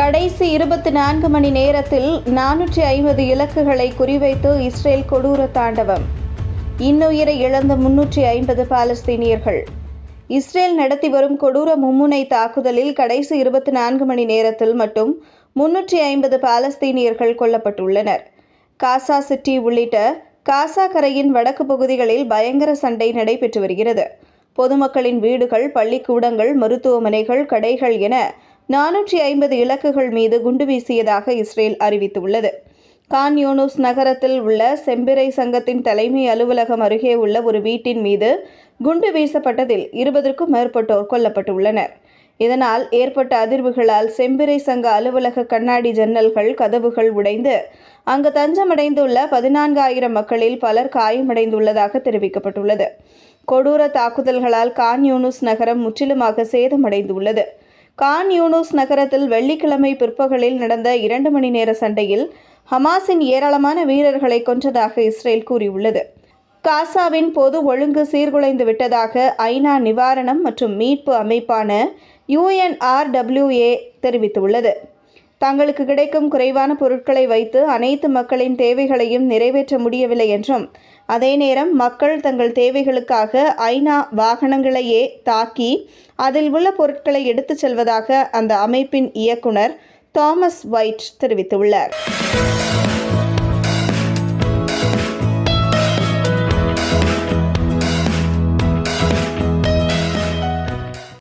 கடைசி இருபத்தி நான்கு மணி நேரத்தில் நானூற்றி ஐம்பது இலக்குகளை குறிவைத்து இஸ்ரேல் கொடூர தாண்டவம். இன்னுயிரை இழந்த முன்னூற்றி ஐம்பது பாலஸ்தீனியர்கள். இஸ்ரேல் நடத்தி வரும் கொடூர மும்முனை தாக்குதலில் கடைசி இருபத்தி நான்கு மணி நேரத்தில் மட்டும் முன்னூற்றி ஐம்பது பாலஸ்தீனியர்கள் கொல்லப்பட்டுள்ளனர். காசா சிட்டி உள்ளிட்ட காசா கரையின் வடக்கு பகுதிகளில் பயங்கர சண்டை நடைபெற்று வருகிறது. பொதுமக்களின் வீடுகள் பள்ளிக்கூடங்கள் மருத்துவமனைகள் கடைகள் என நானூற்றி ஐம்பது இலக்குகள் மீது குண்டு வீசியதாக இஸ்ரேல் அறிவித்துள்ளது. கான்யோனுஸ் நகரத்தில் உள்ள செம்பிறை சங்கத்தின் தலைமை அலுவலகம் அருகே உள்ள ஒரு வீட்டின் மீது குண்டு வீசப்பட்டதில் இருபதற்கும் மேற்பட்டோர் கொல்லப்பட்டுள்ளனர். இதனால் ஏற்பட்ட அதிர்வுகளால் செம்பிறை சங்க அலுவலக கண்ணாடி ஜன்னல்கள் கதவுகள் உடைந்து அங்கு தஞ்சமடைந்துள்ள பதினான்காயிரம் மக்களில் பலர் காயமடைந்துள்ளதாக தெரிவிக்கப்பட்டுள்ளது. கொடூர தாக்குதல்களால் கான் யூனுஸ் நகரம் முற்றிலுமாக சேதமடைந்துள்ளது. கான் யூனுஸ் நகரத்தில் வெள்ளிக்கிழமை பிற்பகலில் நடந்த இரண்டு மணி நேர சண்டையில் ஹமாஸின் ஏராளமான வீரர்களை கொன்றதாக இஸ்ரேல் கூறியுள்ளது. காசாவின் பொது ஒழுங்கு சீர்குலைந்து விட்டதாக ஐநா நிவாரணம் மற்றும் மீட்பு அமைப்பான யுஎன்ஆர்டபிள்யூஏ தெரிவித்துள்ளது. தங்களுக்கு கிடைக்கும் குறைவான பொருட்களை வைத்து அனைத்து மக்களின் தேவைகளையும் நிறைவேற்ற முடியவில்லை என்றும் அதே நேரம் மக்கள் தங்கள் தேவைகளுக்காக ஐநா வாகனங்களையே தாக்கி அதில் உள்ள பொருட்களை எடுத்துச் செல்வதாக அந்த அமைப்பின் இயக்குனர் தாமஸ் ஒயிட் தெரிவித்துள்ளார்.